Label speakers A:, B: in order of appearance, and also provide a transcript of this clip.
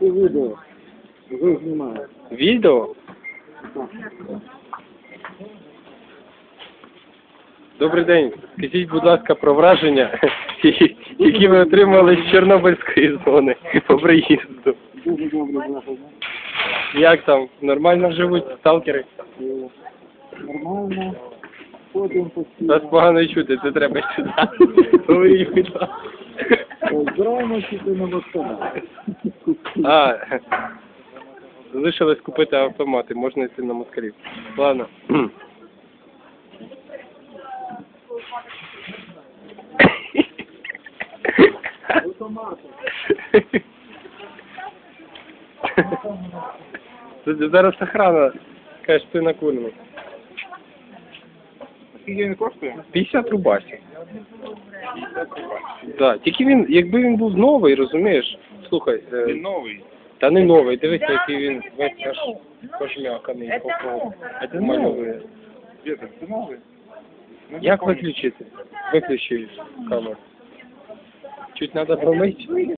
A: Це відео. Ви знімаєте.
B: Відео? Добрий день. Скажіть, будь ласка, про враження, які ви отримали з Чорнобильської зони по приїзду.
A: Дуже добре враження.
B: Як там? Нормально живуть сталкери?
A: Нормально. Ходимо
B: Вас
A: постійно.
B: погано чути, це треба сюди. Говоріть, будь ласка.
A: Е, Збираємо тільки на москаля.
B: А, залишилось купити автомати, можна йти на москалів. Ладно. Тут Зараз охрана каже, ти на кульму.
A: Скільки він коштує?
B: 50 рубасів. Да. Тільки він, якби він був новий, розумієш, слухай, е,
A: новий.
B: та не новий, дивися, який він весь аж пожмяканий по кругу. Малює.
A: Це новий?
B: Як виключити? Виключи камеру. Чуть треба промити.